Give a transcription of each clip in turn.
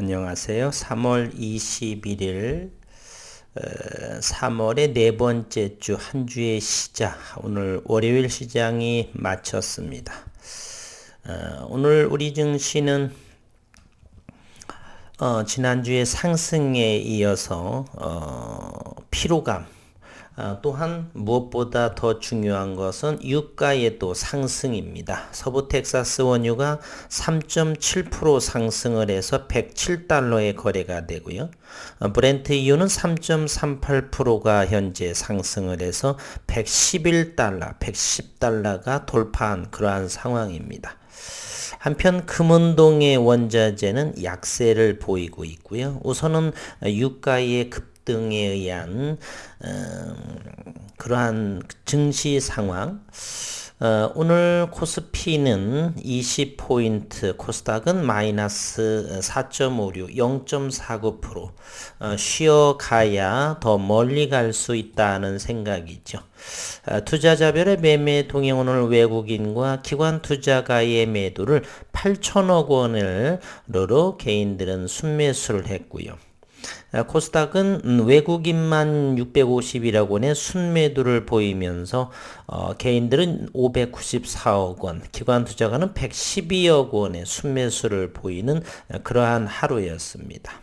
안녕하세요. 3월 21일 3월의 네 번째 주 한 주의 시작 오늘 월요일 시장이 마쳤습니다. 어, 오늘 우리 증시는 어, 지난주에 상승에 이어서 어, 피로감 아, 또한 무엇보다 더 중요한 것은 유가의 또 상승입니다. 서부 텍사스 원유가 3.7% 상승을 해서 107달러에 거래가 되고요. 어, 브렌트 이유는 3.38%가 현재 상승을 해서 111달러, 110달러가 돌파한 그러한 상황입니다. 한편 금운동의 원자재는 약세를 보이고 있고요. 우선은 유가의 급 등에 의한 어, 그러한 증시 상황 어, 오늘 코스피는 20포인트, 코스닥은 마이너스 4.56, 0.49%, 어, 쉬어가야 더 멀리 갈 수 있다는 생각이죠. 어, 투자자별의 매매 동행 오늘 외국인과 기관 투자가의 매도를 8천억 원을로 개인들은 순매수를 했고요. 아, 코스닥은 음, 외국인만 650이라고 원의 순매도를 보이면서 어, 개인들은 594억 원, 기관 투자가는 112억 원의 순매수를 보이는 그러한 하루였습니다.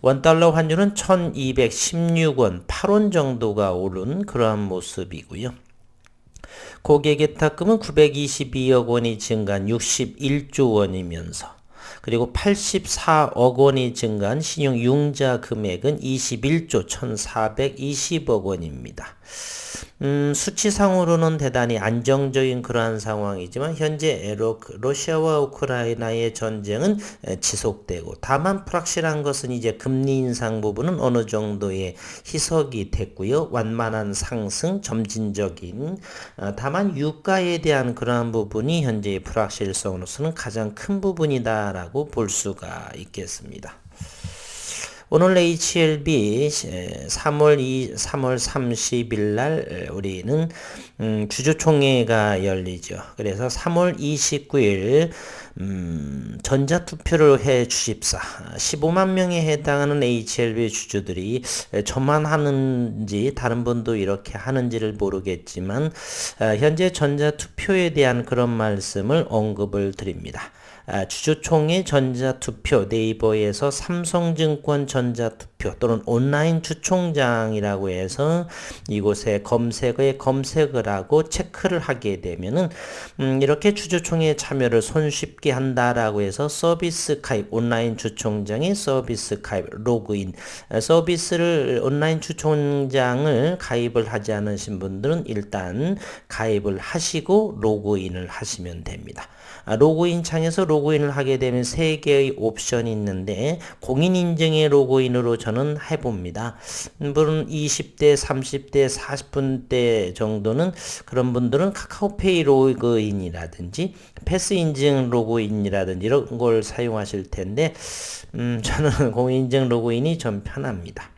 원달러 환율은 1216원, 8원 정도가 오른 그러한 모습이고요. 고객의 탁금은 922억 원이 증가한 61조 원이면서 그리고 84억 원이 증가한 신용 융자 금액은 21조 1420억 원입니다. 음, 수치상으로는 대단히 안정적인 그러한 상황이지만 현재 로, 러시아와 우크라이나의 전쟁은 지속되고 다만 불확실한 것은 이제 금리 인상 부분은 어느 정도의 희석이 됐고요. 완만한 상승, 점진적인 어, 다만 유가에 대한 그러한 부분이 현재의 불확실성으로서는 가장 큰 부분이다라고 볼 수가 있겠습니다. 오늘 HLB 3월 2, 3월 30일 날 우리는 음, 주주총회가 열리죠. 그래서 3월 29일 음, 전자투표를 해 주십사. 15만 명에 해당하는 HLB 주주들이 저만 하는지 다른 분도 이렇게 하는지를 모르겠지만 어, 현재 전자투표에 대한 그런 말씀을 언급을 드립니다. 아, 주주총회 전자투표 네이버에서 삼성증권 전자투표 또는 온라인 주총장이라고 해서 이곳에 검색에 검색을 하고 체크를 하게 되면은 음, 이렇게 주주총회 참여를 손쉽게 한다라고 해서 서비스 가입 온라인 주총장의 서비스 가입 로그인 아, 서비스를 온라인 주총장을 가입을 하지 않으신 분들은 일단 가입을 하시고 로그인을 하시면 됩니다. 아, 로그인 창에서 로그인을 하게 되면 세 개의 옵션이 있는데 공인인증의 로그인으로 저는 해봅니다. 물론 20대, 30대, 40분대 정도는 그런 분들은 카카오페이 로그인이라든지 패스 인증 로그인이라든지 이런 걸 사용하실 텐데 음, 저는 공인인증 로그인이 좀 편합니다.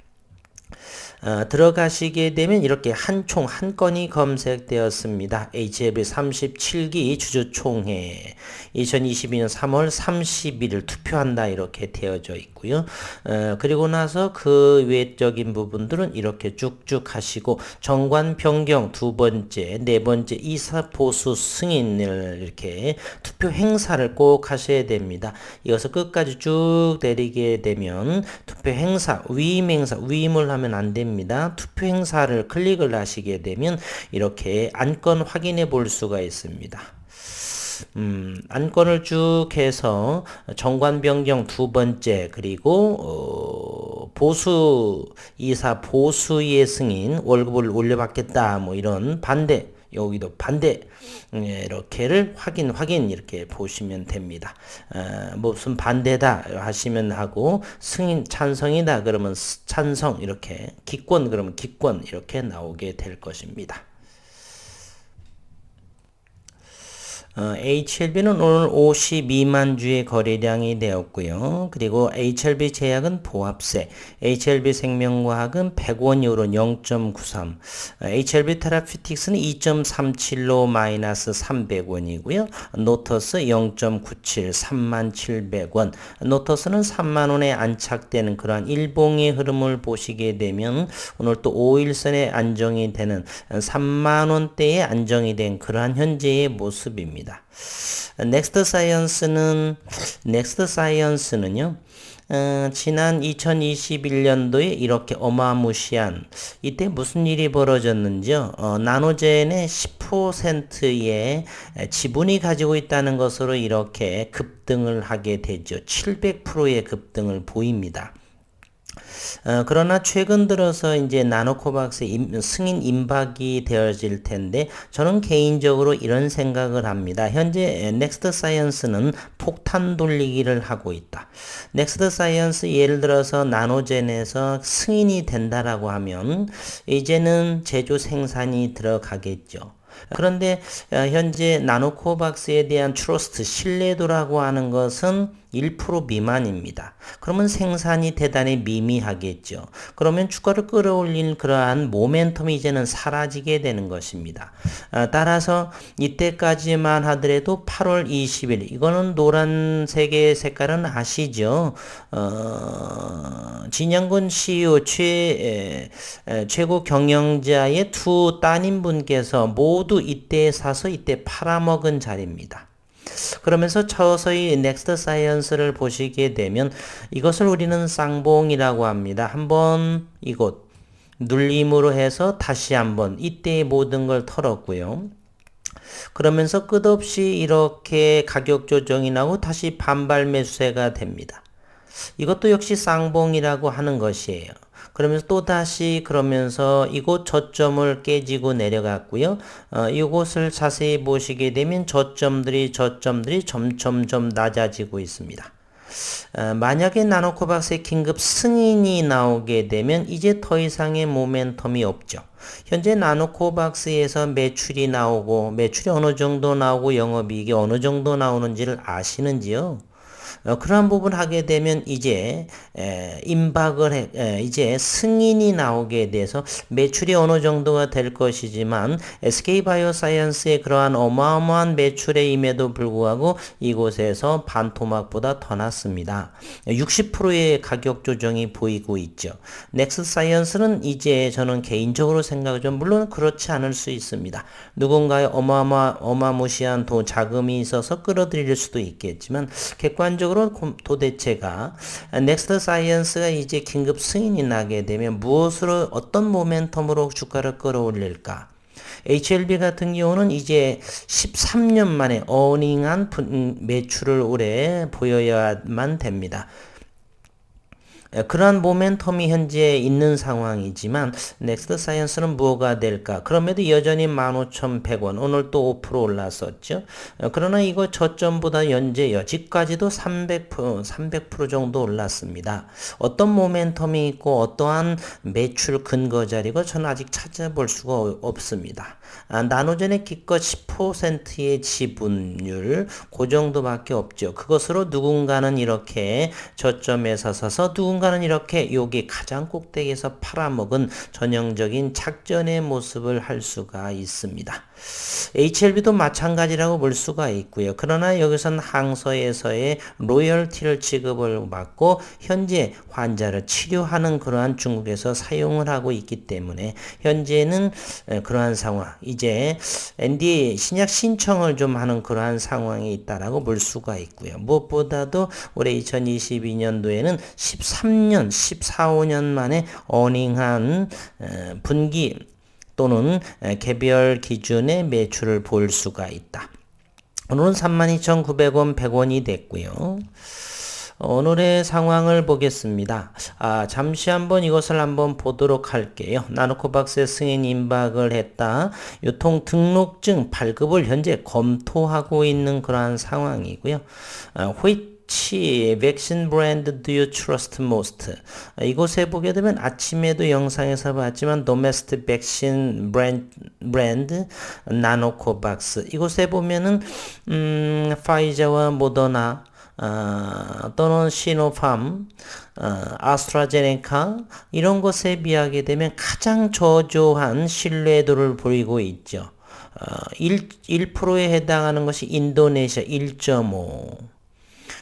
어, 들어가시게 되면 이렇게 한 총 한 건이 검색되었습니다. HLB 37기 주주총회 2022년 3월 31일 투표한다 이렇게 되어져 있고요. 어, 그리고 나서 그 외적인 부분들은 이렇게 쭉쭉 하시고 정관 변경 두 번째, 네 번째 이사 보수 승인을 이렇게 투표 행사를 꼭 하셔야 됩니다. 이것을 끝까지 쭉 내리게 되면 투표 행사, 위임 행사, 위임을 하면 안 됩니다. 됩니다. 투표 행사를 클릭을 하시게 되면 이렇게 안건 확인해 볼 수가 있습니다. 음, 안건을 쭉 해서 정관 변경 두 번째 그리고 어, 보수 이사 보수의 승인 월급을 올려받겠다 뭐 이런 반대 여기도 반대 예, 이렇게를 확인 확인 이렇게 보시면 됩니다. 어, 무슨 반대다 하시면 하고 승인 찬성이다 그러면 찬성 이렇게 기권 그러면 기권 이렇게 나오게 될 것입니다. 어, HLB는 오늘 52만 주의 거래량이 되었고요. 그리고 HLB 제약은 보합세, HLB 생명과학은 100원 이후로 0.93, HLB 테라피틱스는 2.37로 마이너스 300원이고요. 노터스 0.97, 37,700원. 노터스는 3만 원에 안착되는 그러한 일봉의 흐름을 보시게 되면 오늘 또 5일선에 안정이 되는 3만 원대에 안정이 된 그러한 현재의 모습입니다. 있습니다. 넥스트 사이언스는 넥스트 사이언스는요. 어, 지난 2021년도에 이렇게 어마무시한 이때 무슨 일이 벌어졌는지요. 어, 나노젠의 10%의 지분이 가지고 있다는 것으로 이렇게 급등을 하게 되죠. 700%의 급등을 보입니다. 어, 그러나 최근 들어서 이제 나노코박스 임, 승인 임박이 되어질 텐데 저는 개인적으로 이런 생각을 합니다. 현재 넥스트 사이언스는 폭탄 돌리기를 하고 있다. 넥스트 사이언스 예를 들어서 나노젠에서 승인이 된다라고 하면 이제는 제조 생산이 들어가겠죠. 그런데 어, 현재 나노코박스에 대한 트러스트 신뢰도라고 하는 것은 1% 미만입니다. 그러면 생산이 대단히 미미하겠죠. 그러면 주가를 끌어올릴 그러한 모멘텀이 이제는 사라지게 되는 것입니다. 아, 따라서 이때까지만 하더라도 8월 20일 이거는 노란색의 색깔은 아시죠? 어, 진영군 CEO 최, 에, 최고 경영자의 두 따님분께서 모두 이때 사서 이때 팔아먹은 자리입니다. 그러면서 서서히 넥스트 사이언스를 보시게 되면 이것을 우리는 쌍봉이라고 합니다. 한번 이곳 눌림으로 해서 다시 한번 이때의 모든 걸 털었고요. 그러면서 끝없이 이렇게 가격 조정이 나고 다시 반발 매수세가 됩니다. 이것도 역시 쌍봉이라고 하는 것이에요. 그러면서 또 다시 그러면서 이곳 저점을 깨지고 내려갔고요. 어, 이곳을 자세히 보시게 되면 저점들이 저점들이 점점점 낮아지고 있습니다. 어, 만약에 나노코박스의 긴급 승인이 나오게 되면 이제 더 이상의 모멘텀이 없죠. 현재 나노코박스에서 매출이 나오고 매출이 어느 정도 나오고 영업이익이 어느 정도 나오는지를 아시는지요? 어, 그러한 부분 하게 되면 이제 에, 임박을 해, 에, 이제 승인이 나오게 돼서 매출이 어느 정도가 될 것이지만 SK 바이오사이언스의 그러한 어마어마한 매출에임에도 불구하고 이곳에서 반토막보다 더 낮습니다. 60%의 가격 조정이 보이고 있죠. 넥스 사이언스는 이제 저는 개인적으로 생각하죠. 물론 그렇지 않을 수 있습니다. 누군가의 어마어마 어마무시한 돈 자금이 있어서 끌어들일 수도 있겠지만 객관적으로 전체적으로 도대체가 넥스트 사이언스가 이제 긴급 승인이 나게 되면 무엇으로 어떤 모멘텀으로 주가를 끌어올릴까? HLB 같은 경우는 이제 13년 만에 어닝한 매출을 올해 보여야만 됩니다. 그러한 모멘텀이 현재 있는 상황이지만 넥스트 사이언스는 뭐가 될까? 그럼에도 여전히 15,100원 오늘 또 5% 올랐었죠. 그러나 이거 저점보다 현재 여지까지도 300% 300% 정도 올랐습니다. 어떤 모멘텀이 있고 어떠한 매출 근거 자리고 저는 아직 찾아볼 수가 없습니다. 아, 나노전의 기껏 10%의 지분율 그 정도밖에 없죠. 그것으로 누군가는 이렇게 저점에 서 서서 누군가는 이렇게 여기 가장 꼭대기에서 팔아먹은 전형적인 작전의 모습을 할 수가 있습니다. HLB도 마찬가지라고 볼 수가 있고요. 그러나 여기선 항서에서의 로열티를 지급을 받고 현재 환자를 치료하는 그러한 중국에서 사용을 하고 있기 때문에 현재는 그러한 상황 이제 NDA 신약 신청을 좀 하는 그러한 상황이 있다라고 볼 수가 있고요. 무엇보다도 올해 2022년도에는 13년, 14, 5년 만에 어닝한 분기 또는 개별 기준의 매출을 볼 수가 있다. 오늘은 32,900원 100원이 됐고요. 오늘의 상황을 보겠습니다. 아, 잠시 한번 이것을 한번 보도록 할게요. 나노코박스에 승인 임박을 했다. 유통 등록증 발급을 현재 검토하고 있는 그러한 상황이고요. 아, which vaccine brand do you trust most? 이곳에 보게 되면 아침에도 영상에서 봤지만 domestic vaccine brand, brand 나노코박스 이곳에 보면은 음, 파이자와 모더나 어, 또는 시노팜, 어, 아스트라제네카 이런 것에 비하게 되면 가장 저조한 신뢰도를 보이고 있죠. 어, 1, 1%에 해당하는 것이 인도네시아 1.5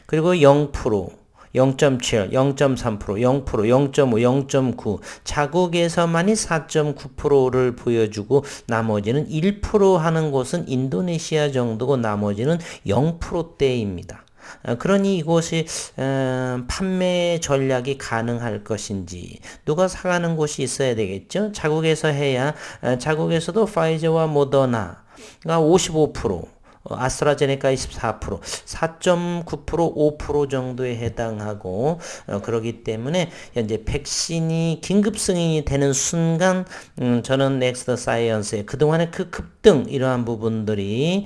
그리고 0% 0.7, 0.3%, 0%, 0.5, 0.9 자국에서만이 4.9%를 보여주고 나머지는 1% 하는 곳은 인도네시아 정도고 나머지는 0%대입니다. 어, 그러니 이곳이 어, 판매 전략이 가능할 것인지 누가 사가는 곳이 있어야 되겠죠. 자국에서 해야 어, 자국에서도 파이저와 모더나가 55% 아스트라제네카 24%, 4.9%, 5% 정도에 해당하고 어, 그러기 때문에 현재 백신이 긴급 승인이 되는 순간 음, 저는 넥스트 사이언스의 그동안의 그 급등 이러한 부분들이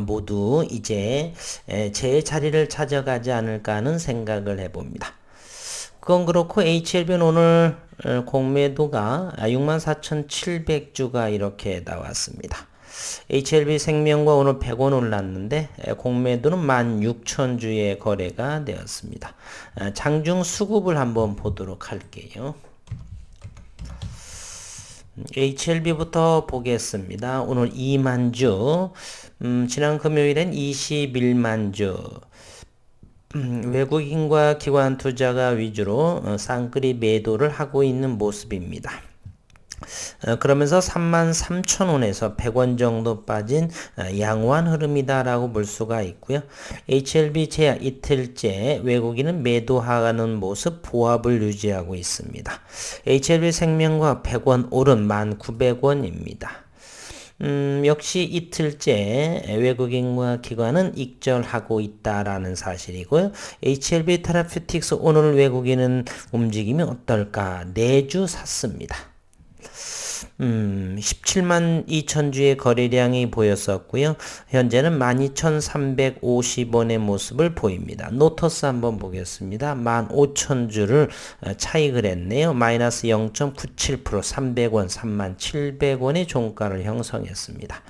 모두 이제 제 자리를 찾아가지 않을까 하는 생각을 해봅니다. 그건 그렇고 HLB는 오늘 어, 공매도가 64,700주가 이렇게 나왔습니다. HLB 생명과 오늘 100원 올랐는데 공매도는 16,000주의 거래가 되었습니다. 장중 수급을 한번 보도록 할게요. HLB부터 보겠습니다. 오늘 2만 주, 음, 지난 금요일엔 21만 주. 음, 외국인과 기관 투자가 위주로 어, 쌍끌이 매도를 하고 있는 모습입니다. 어, 그러면서 3만 3천 원에서 100원 정도 빠진 어, 양호한 흐름이다라고 볼 수가 있고요. HLB 제약 이틀째 외국인은 매도하는 모습 보합을 유지하고 있습니다. HLB 생명과 100원 오른 1,900원입니다. 음, 역시 이틀째 외국인과 기관은 익절하고 있다라는 사실이고요. HLB 테라피틱스 오늘 외국인은 움직임이 어떨까? 내주 샀습니다. 음, 17만 2천 주의 거래량이 보였었고요. 현재는 12,350원의 모습을 보입니다. 노터스 한번 보겠습니다. 15,000 주를 어, 차익을 했네요. 마이너스 0.97% 300원, 3,700원의 종가를 형성했습니다.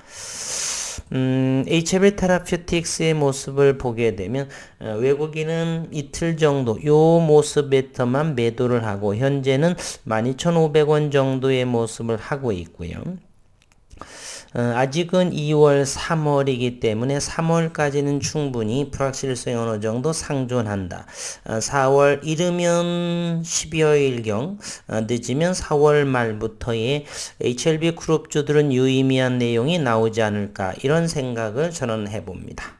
음, HB 테라퓨틱스의 모습을 보게 되면 어, 외국인은 이틀 정도 요 모습에서만 매도를 하고 현재는 12,500원 정도의 모습을 하고 있고요. 어, 아직은 2월, 3월이기 때문에 3월까지는 충분히 불확실성이 어느 정도 상존한다. 어, 4월 이르면 12월경, 어, 늦으면 4월 말부터의 HLB 그룹주들은 유의미한 내용이 나오지 않을까 이런 생각을 저는 해봅니다.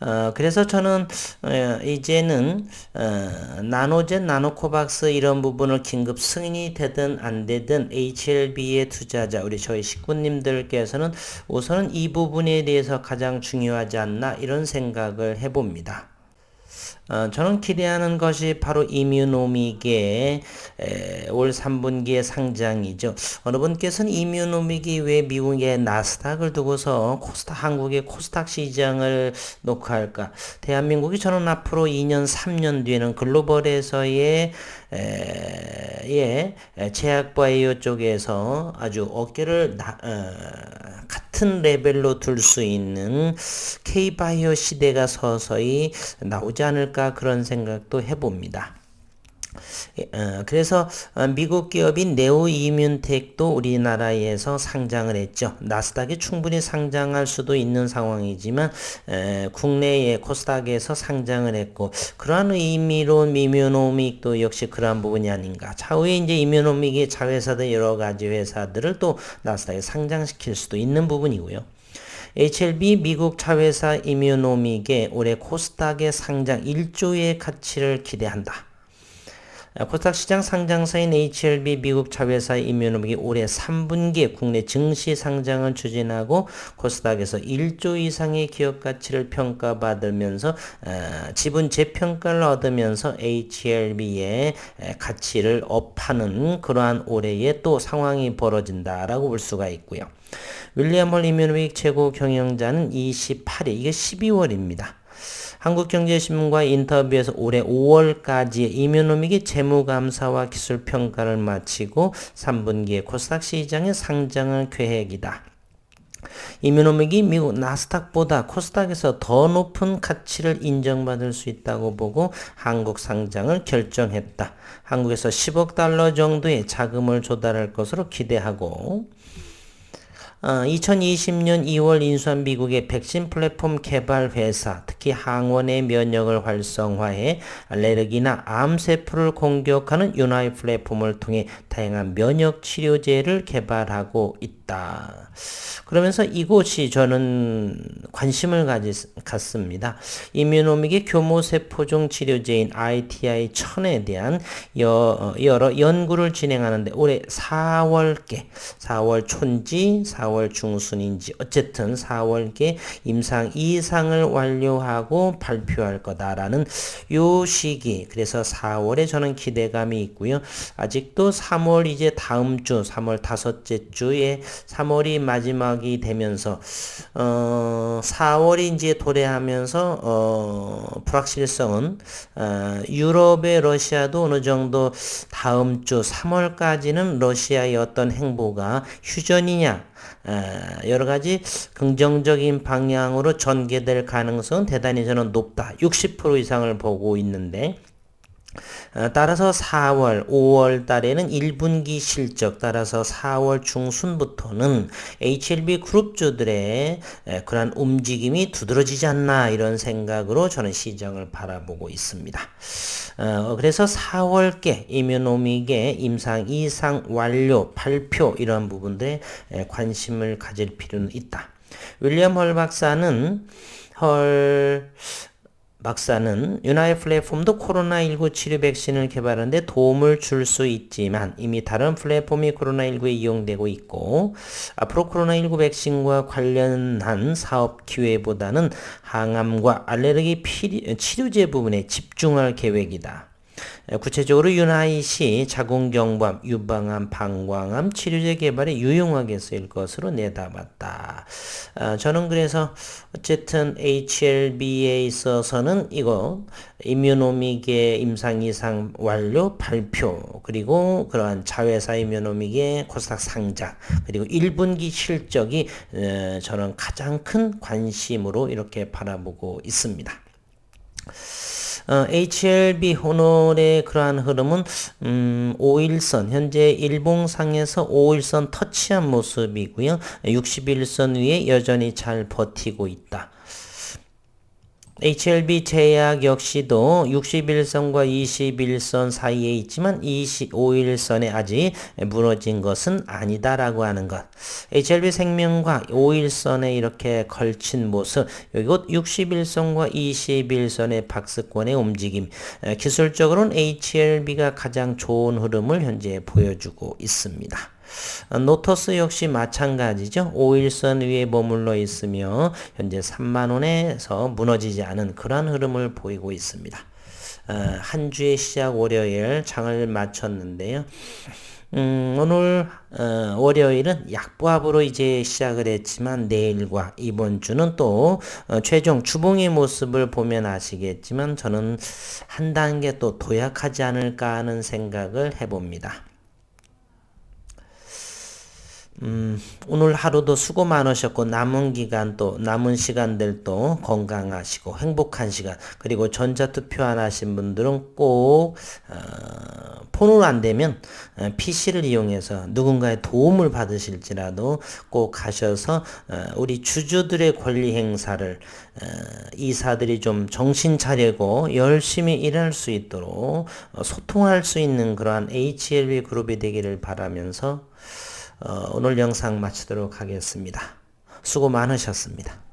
어, 그래서 저는 어, 이제는 어, 나노젠, 나노코박스 이런 부분을 긴급 승인이 되든 안 되든 HLB의 투자자 우리 저희 식구님들께서는 우선은 이 부분에 대해서 가장 중요하지 않나 이런 생각을 해봅니다. 어, 저는 기대하는 것이 바로 이뮤노믹의 에, 올 3분기의 상장이죠. 어느 분께서는 이뮤노믹이 왜 미국의 나스닥을 두고서 코스닥 한국의 코스닥 시장을 놓고 할까? 대한민국이 저는 앞으로 2년 3년 뒤에는 글로벌에서의 에, 예, 제약바이오 쪽에서 아주 어깨를 나, 어, 같은 레벨로 둘 수 있는 K바이오 시대가 서서히 나오지 않을까 그런 생각도 해봅니다. 예, 어, 그래서 어, 미국 기업인 네오 이뮨텍도 우리나라에서 상장을 했죠. 나스닥에 충분히 상장할 수도 있는 상황이지만 국내의 코스닥에서 상장을 했고 그러한 의미로 이뮤노믹도 역시 그러한 부분이 아닌가. 차후에 이제 이뮤노믹의 자회사들 여러 가지 회사들을 또 나스닥에 상장시킬 수도 있는 부분이고요. HLB 미국 자회사 이뮤노믹의 올해 코스닥의 상장 1조의 가치를 기대한다. 코스닥 시장 상장사인 HLB 미국 자회사 이면업이 올해 3분기에 국내 증시 상장을 추진하고 코스닥에서 1조 이상의 기업 가치를 평가받으면서 어, 지분 재평가를 얻으면서 HLB의 가치를 업하는 그러한 올해의 또 상황이 벌어진다라고 볼 수가 있고요. 윌리엄 홀 이면업이 최고 경영자는 28일 이게 12월입니다. 한국경제신문과 인터뷰에서 올해 5월까지 이뮤노믹이 재무감사와 기술평가를 마치고 3분기에 코스닥 시장에 상장할 계획이다. 이뮤노믹이 미국 나스닥보다 코스닥에서 더 높은 가치를 인정받을 수 있다고 보고 한국 상장을 결정했다. 한국에서 10억 달러 정도의 자금을 조달할 것으로 기대하고 어, 2020년 2월 인수한 미국의 백신 플랫폼 개발 회사, 특히 항원의 면역을 활성화해 알레르기나 암세포를 공격하는 유나이 플랫폼을 통해 다양한 면역 치료제를 개발하고 있다. 그러면서 이곳이 저는 관심을 가지, 갖습니다. 이뮤노믹의 교모세포종 치료제인 ITI 1000에 대한 여, 여러 연구를 진행하는데 올해 4월께 4월 촌지 4월 중순인지 어쨌든 4월께 임상 이상을 완료하고 발표할 거다라는 요 시기 그래서 4월에 저는 기대감이 있고요. 아직도 3월 이제 다음 주 3월 다섯째 주에 3월이 마지막이 되면서 어 4월이 이제 도래하면서 어 불확실성은 어 유럽의 러시아도 어느 정도 다음 주 3월까지는 러시아의 어떤 행보가 휴전이냐 여러 가지 긍정적인 방향으로 전개될 가능성은 대단히 저는 높다. 60% 이상을 보고 있는데 어, 따라서 4월, 5월 달에는 1분기 실적, 따라서 4월 중순부터는 HLB 그룹주들의 그러한 움직임이 두드러지지 않나 이런 생각으로 저는 시장을 바라보고 있습니다. 어, 그래서 4월께 이뮤노믹의 임상 이상 완료, 발표 이런 부분들에 관심을 가질 필요는 있다. 윌리엄 헐 박사는 헐 박사는 유나이 플랫폼도 코로나19 치료 백신을 개발하는데 도움을 줄 수 있지만 이미 다른 플랫폼이 코로나19에 이용되고 있고 앞으로 코로나19 백신과 관련한 사업 기회보다는 항암과 알레르기 치료제 부분에 집중할 계획이다. 구체적으로 유나잇이 자궁경부암, 유방암, 방광암 치료제 개발에 유용하게 쓰일 것으로 내다봤다. 아, 저는 그래서 어쨌든 HLB에 있어서는 이거 이뮤노믹의 임상 이상 완료 발표 그리고 그러한 자회사 이뮤노믹의 코스닥 상장 그리고 1분기 실적이 저는 가장 큰 관심으로 이렇게 바라보고 있습니다. 어, HLB 호놀의 그러한 흐름은 음, 5일선 현재 일봉상에서 5일선 터치한 모습이고요. 61선 위에 여전히 잘 버티고 있다. HLB 제약 역시도 61선과 21선 사이에 있지만 25일선에 아직 무너진 것은 아니다라고 하는 것. HLB 생명과 5일선에 이렇게 걸친 모습, 곧 61선과 21선의 박스권의 움직임. 기술적으로는 HLB가 가장 좋은 흐름을 현재 보여주고 있습니다. 노토스 역시 마찬가지죠. 5일선 위에 머물러 있으며 현재 3만원에서 무너지지 않은 그러한 흐름을 보이고 있습니다. 어, 한 주의 시작 월요일 장을 마쳤는데요. 음, 오늘 어, 월요일은 약보합으로 이제 시작을 했지만 내일과 이번 주는 또 어, 최종 주봉의 모습을 보면 아시겠지만 저는 한 단계 또 도약하지 않을까 하는 생각을 해봅니다. 음, 오늘 하루도 수고 많으셨고 남은 기간 또 남은 시간들도 건강하시고 행복한 시간 그리고 전자투표 안 하신 분들은 꼭 어, 폰으로 안 되면 어, PC를 이용해서 누군가의 도움을 받으실지라도 꼭 가셔서 어, 우리 주주들의 권리 행사를 어, 이사들이 좀 정신 차리고 열심히 일할 수 있도록 어, 소통할 수 있는 그러한 HLB 그룹이 되기를 바라면서 어, 오늘 영상 마치도록 하겠습니다. 수고 많으셨습니다.